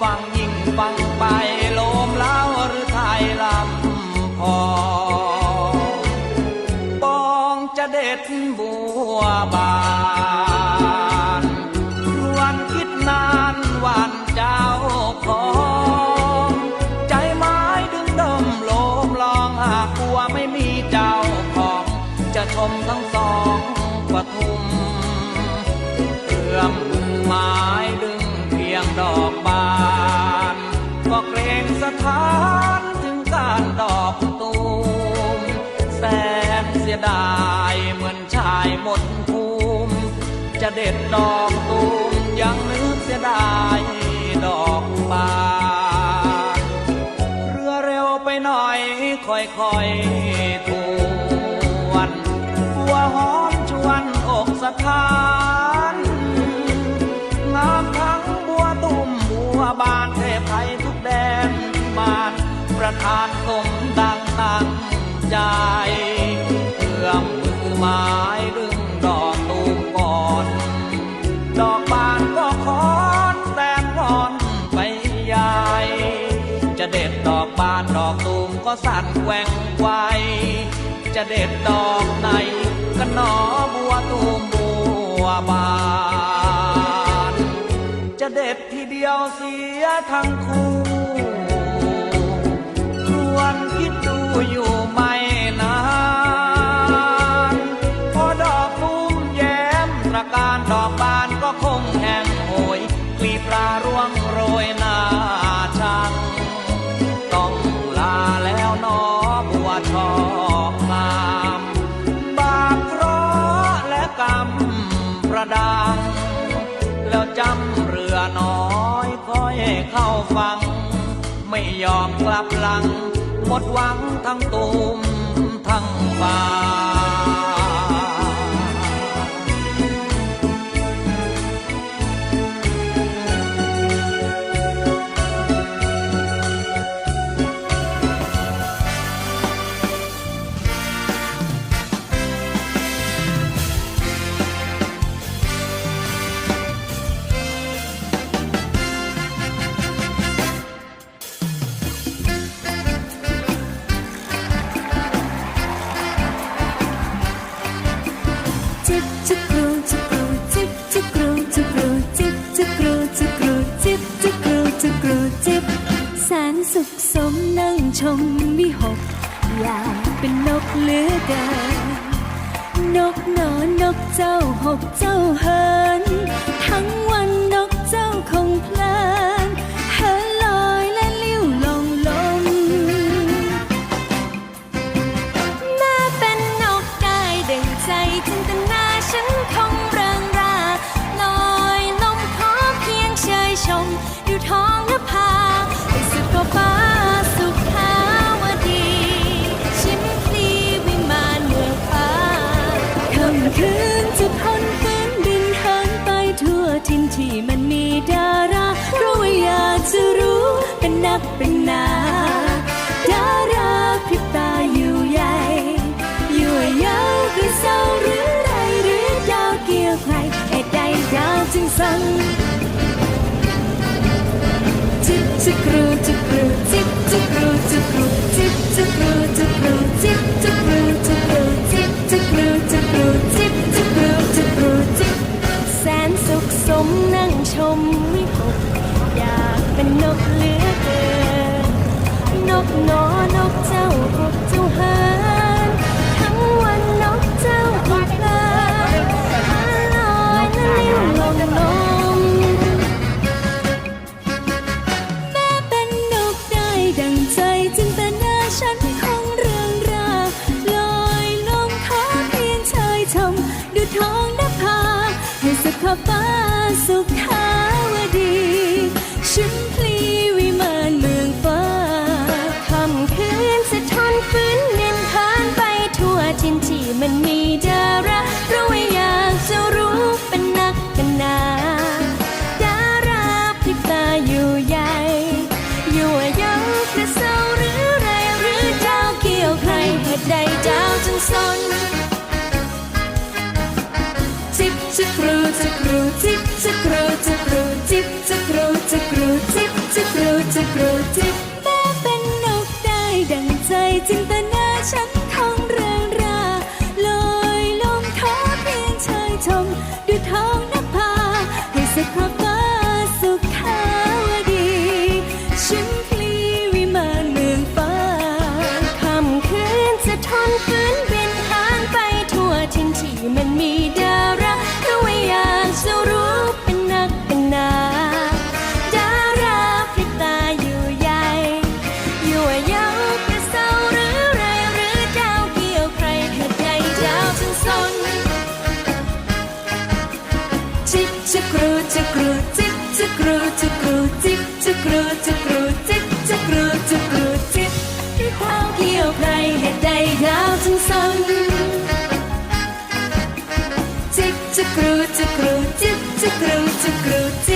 ฟั ดายเหมือนชายหมดภูมิ จะเด็ดดอกตูมยังนึกเสียดายดอกบานเรือเร็วไปหน่อยค่อยๆ บานดอกตูมก็สั่นแกว่งไวจะเด็ดดอกไหนก็หนอบัวตูมบัวบาน จะเด็ดทีเดียวเสียทั้งคู่ควรคิดดูอยู่ไม่นานพอดอกตูมแย้มตระการดอกบานก็คงแห้งโหยกลีปลาร่วงโรยน จำเรือน้อยคอยเข้าฟัง ไม่ยอมกลับหลัง หมดหวังทั้งตูมทั้งฟ้า ชมวิหกอยากเป็นนกเลือเกินนกนอนนกเจ้าหกเจ้าเฮ้น นักเป็นนาดาราพริบตาอยู่ใหญ่อยู่ยาวกระเซาหรือไรหรือดาวเกี่ยวใครเหตุใดดาวจึงสั่งจิบจิกรูจิกรูจิบจิกรูจิกรูจิบจิกรูจิกรูจิบจิกรูจิกรูจิบจิกรูจิกรูจิบจิกรูจิกรูจิบแสนสุขสมนั่งชมวิหก เป็นนกเหลือเกินนกนอนกเจ้าอกเจ้าเฮิ ฝืนเงินทานไปทั่วทินที่มันมีดาราเราอยากจะรู้เป็นนักกันนาดาราพิตาอยู่ใหญ่อยู่ยังกระเซาหรือไรหรือเจ้าเกี่ยวใครเหตุใดเจ้าจึงสนจิบจะครูจะครูจิบจะครูจะครูจิบจะครูจะครูจิบจะครูจะครูจิบ จิกรูจิกรูจิกจิกรูจิกรูจิกจิกรูจิกรูจิกจิกรูจิกรูจิกหรือดาเกี่ยวใครเหตุใดยาวจึงสนจิกจิกรูจิกรูจิกจิกรูจิกรูจิก